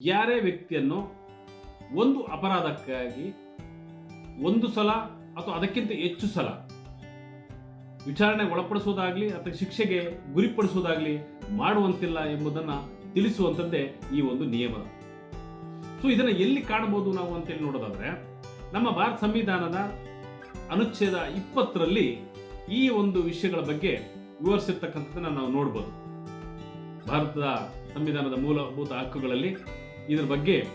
ಯಾರೇ ವ್ಯಕ್ತಿಯನ್ನು ಒಂದು ಅಪರಾಧಕ್ಕಾಗಿ ಒಂದು ಸಲ ಅಥವಾ ಅದಕ್ಕಿಂತ ಹೆಚ್ಚು ಸಲ ವಿಚಾರಣೆಗೆ ಒಳಪಡಿಸುವುದಾಗ್ಲಿ ಅಥವಾ ಶಿಕ್ಷೆಗೆ ಗುರಿಪಡಿಸೋದಾಗ್ಲಿ ಮಾಡುವಂತಿಲ್ಲ ಎಂಬುದನ್ನು ತಿಳಿಸುವಂಥದ್ದೇ ಈ ಒಂದು ನಿಯಮ. ಸೊ ಇದನ್ನು ಎಲ್ಲಿ ಕಾಣಬಹುದು ನಾವು ಅಂತೇಳಿ ನೋಡೋದಾದ್ರೆ, ನಮ್ಮ ಭಾರತ ಸಂವಿಧಾನದ ಅನುಚ್ಛೇದ ಇಪ್ಪತ್ತರಲ್ಲಿ ಈ ಒಂದು ವಿಷಯಗಳ ಬಗ್ಗೆ ವಿವರಿಸಿರ್ತಕ್ಕಂಥದ್ದನ್ನ ನಾವು ನೋಡ್ಬೋದು. ಭಾರತದ ಸಂವಿಧಾನದ ಮೂಲಭೂತ ಹಕ್ಕುಗಳಲ್ಲಿ ಇದರ ಬಗ್ಗೆ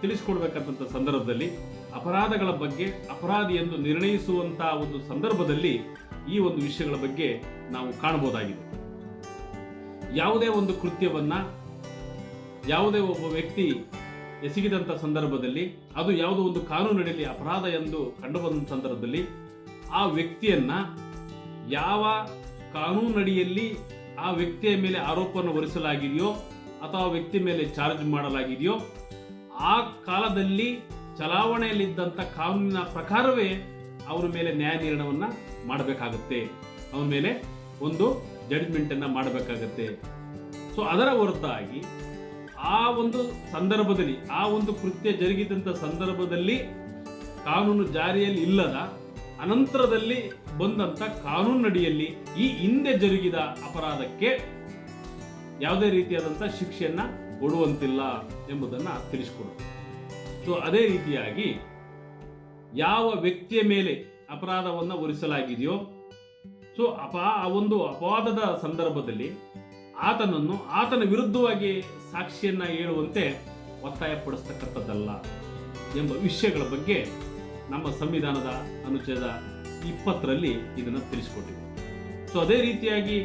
ತಿಳಿಸ್ಕೊಡ್ಬೇಕಂತ ಸಂದರ್ಭದಲ್ಲಿ ಅಪರಾಧಗಳ ಬಗ್ಗೆ, ಅಪರಾಧಿ ಎಂದು ನಿರ್ಣಯಿಸುವಂತಹ ಒಂದು ಸಂದರ್ಭದಲ್ಲಿ ಈ ಒಂದು ವಿಷಯಗಳ ಬಗ್ಗೆ ನಾವು ಕಾಣಬಹುದಾಗಿದೆ. ಯಾವುದೇ ಒಂದು ಕೃತ್ಯವನ್ನ, ಯಾವುದೇ ಒಬ್ಬ ವ್ಯಕ್ತಿ ಎಸಗಿದಂಥ ಸಂದರ್ಭದಲ್ಲಿ, ಅದು ಯಾವುದೋ ಒಂದು ಕಾನೂನಿನಲ್ಲಿ ಅಪರಾಧ ಎಂದು ಕಂಡುಬಂದ ಸಂದರ್ಭದಲ್ಲಿ ಆ ವ್ಯಕ್ತಿಯನ್ನ ಯಾವ ಕಾನೂನಡಿಯಲ್ಲಿ ಆ ವ್ಯಕ್ತಿಯ ಮೇಲೆ ಆರೋಪವನ್ನು ಹೊರಿಸಲಾಗಿದೆಯೋ ಅಥವಾ ವ್ಯಕ್ತಿ ಮೇಲೆ ಚಾರ್ಜ್ ಮಾಡಲಾಗಿದೆಯೋ, ಆ ಕಾಲದಲ್ಲಿ ಚಲಾವಣೆಯಲ್ಲಿದ್ದಂಥ ಕಾನೂನಿನ ಪ್ರಕಾರವೇ ಅವನ ಮೇಲೆ ನ್ಯಾಯ ನಿರ್ಣಯವನ್ನು ಮಾಡಬೇಕಾಗುತ್ತೆ. ಅವನ ಮೇಲೆ ಒಂದು ಜಡ್ಜ್ಮೆಂಟ್ ಅನ್ನ ಮಾಡಬೇಕಾಗತ್ತೆ. ಸೊ ಅದರ ಹೊರತಾಗಿ ಆ ಒಂದು ಸಂದರ್ಭದಲ್ಲಿ, ಆ ಒಂದು ಕೃತ್ಯ ಜರುಗಿದಂಥ ಸಂದರ್ಭದಲ್ಲಿ ಕಾನೂನು ಜಾರಿಯಲ್ಲಿ ಇಲ್ಲದ, ಅನಂತರದಲ್ಲಿ ಬಂದಂತ ಕಾನೂನಡಿಯಲ್ಲಿ ಈ ಹಿಂದೆ ಜರುಗಿದ ಅಪರಾಧಕ್ಕೆ ಯಾವುದೇ ರೀತಿಯಾದಂಥ ಶಿಕ್ಷೆಯನ್ನು ಕೊಡುವಂತಿಲ್ಲ ಎಂಬುದನ್ನು ತಿಳಿಸ್ಕೊಡುತ್ತೆ ಸೊ ಅದೇ ರೀತಿಯಾಗಿ ಯಾವ ವ್ಯಕ್ತಿಯ ಮೇಲೆ ಅಪರಾಧವನ್ನು ಹೊರಿಸಲಾಗಿದೆಯೋ ಸೊ ಅಪ, ಆ ಒಂದು ಅಪವಾದದ ಸಂದರ್ಭದಲ್ಲಿ ಆತನನ್ನು, ಆತನ ವಿರುದ್ಧವಾಗಿ ಸಾಕ್ಷಿಯನ್ನ ಹೇಳುವಂತೆ ಒತ್ತಾಯಪಡಿಸ್ತಕ್ಕಂಥದ್ದಲ್ಲ ಎಂಬ ವಿಷಯಗಳ ಬಗ್ಗೆ ನಮ್ಮ ಸಂವಿಧಾನದ ಅನುಚ್ಛೇದ ಇಪ್ಪತ್ತರಲ್ಲಿ ಇದನ್ನು ತಿಳಿಸ್ಕೊಟ್ಟಿದೆ. ಸೊ ಅದೇ ರೀತಿಯಾಗಿ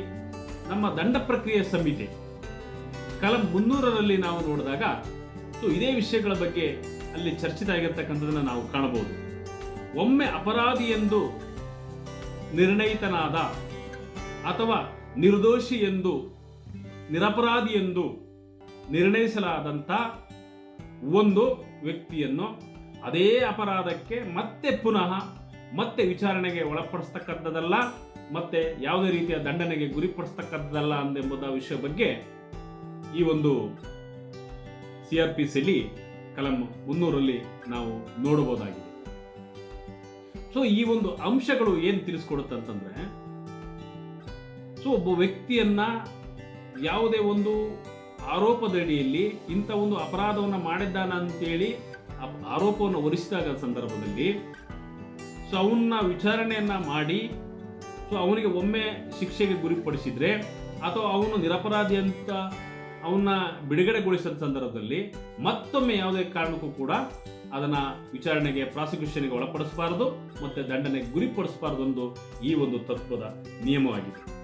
ನಮ್ಮ ದಂಡ ಪ್ರಕ್ರಿಯೆ ಸಂಹಿತೆ ಕಲಂ ಮುನ್ನೂರರಲ್ಲಿ ನಾವು ನೋಡಿದಾಗ, ಸೊ ಇದೇ ವಿಷಯಗಳ ಬಗ್ಗೆ ಅಲ್ಲಿ ಚರ್ಚಿತ ಆಗಿರ್ತಕ್ಕಂಥದ್ದನ್ನು ನಾವು ಕಾಣಬಹುದು. ಒಮ್ಮೆ ಅಪರಾಧಿ ಎಂದು ನಿರ್ಣಯಿತನಾದ ಅಥವಾ ನಿರ್ದೋಷಿ ಎಂದು, ನಿರಪರಾಧಿ ಎಂದು ನಿರ್ಣಯಿಸಲಾದಂಥ ಒಂದು ವ್ಯಕ್ತಿಯನ್ನು ಅದೇ ಅಪರಾಧಕ್ಕೆ ಮತ್ತೆ ಪುನಃ ಮತ್ತೆ ವಿಚಾರಣೆಗೆ ಒಳಪಡಿಸ್ತಕ್ಕಂಥದ್ದಲ್ಲ, ಮತ್ತೆ ಯಾವುದೇ ರೀತಿಯ ದಂಡನೆಗೆ ಗುರಿಪಡಿಸ್ತಕ್ಕಂಥದ್ದಲ್ಲ ಅಂದೆಂಬುದ ವಿಷಯ ಬಗ್ಗೆ ಈ ಒಂದು ಸಿ ಆರ್ ಪಿ ಸಿಲಿ ಕಲಂ ಮುನ್ನೂರಲ್ಲಿ ನಾವು ನೋಡಬಹುದಾಗಿದೆ. ಸೊ ಈ ಒಂದು ಅಂಶಗಳು ಏನು ತಿಳಿಸ್ಕೊಡುತ್ತಂತಂದ್ರೆ ಸೊ ಒಬ್ಬ ವ್ಯಕ್ತಿಯನ್ನ ಯಾವುದೇ ಒಂದು ಆರೋಪದಡಿಯಲ್ಲಿ ಇಂಥ ಒಂದು ಅಪರಾಧವನ್ನು ಮಾಡಿದ್ದಾನ ಅಂತೇಳಿ ಆರೋಪವನ್ನು ಹೊರಿಸಿದಾಗ ಸಂದರ್ಭದಲ್ಲಿ ಸೊ ಅವನ್ನ ವಿಚಾರಣೆಯನ್ನ ಮಾಡಿ ಸೊ ಅವನಿಗೆ ಒಮ್ಮೆ ಶಿಕ್ಷೆಗೆ ಗುರಿಪಡಿಸಿದ್ರೆ, ಅಥವಾ ಅವನು ನಿರಪರಾಧಿ ಅಂತ ಅವನ್ನ ಬಿಡುಗಡೆಗೊಳಿಸಿದ ಸಂದರ್ಭದಲ್ಲಿ ಮತ್ತೊಮ್ಮೆ ಯಾವುದೇ ಕಾರಣಕ್ಕೂ ಕೂಡ ಅದನ್ನ ವಿಚಾರಣೆಗೆ, ಪ್ರಾಸಿಕ್ಯೂಷನ್ಗೆ ಒಳಪಡಿಸಬಾರದು ಮತ್ತೆ ದಂಡನೆಗೆ ಗುರಿಪಡಿಸಬಾರದು ಒಂದು ಈ ಒಂದು ತತ್ವದ ನಿಯಮವಾಗಿದೆ.